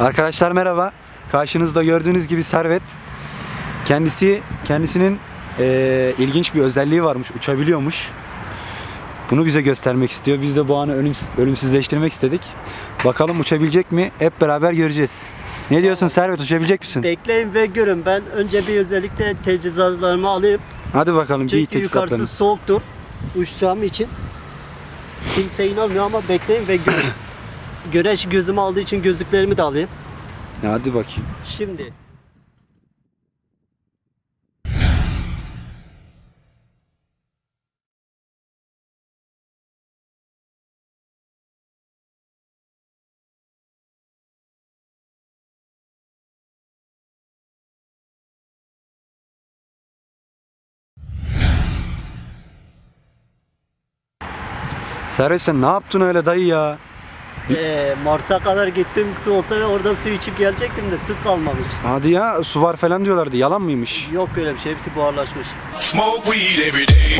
Arkadaşlar merhaba. Karşınızda gördüğünüz gibi Servet. Kendisi kendisinin eee, ilginç bir özelliği varmış. Uçabiliyormuş. Bunu bize göstermek istiyor. Biz de bu anı ölümsüz, ölümsüzleştirmek istedik. Bakalım uçabilecek mi? Hep beraber göreceğiz. Ne diyorsun Servet uçabilecek misin? Bekleyin ve görün. Ben önce bir özellikle teçhizatlarımı alayım. Hadi bakalım giy Çünkü yukarısı teçhizatlarını. soğuktur. Uçacağım için. Kimse inanmıyor ama bekleyin ve görün. Güneş gözümü aldığı için gözlüklerimi de alayım. Hadi bakayım. Şimdi. Servet sen ne yaptın öyle dayı ya? Ee, Mars'a kadar gittim su olsa orada su içip gelecektim de su kalmamış. Hadi ya su var falan diyorlardı. Yalan mıymış? Yok öyle bir şey hepsi buharlaşmış. Smoke weed every day.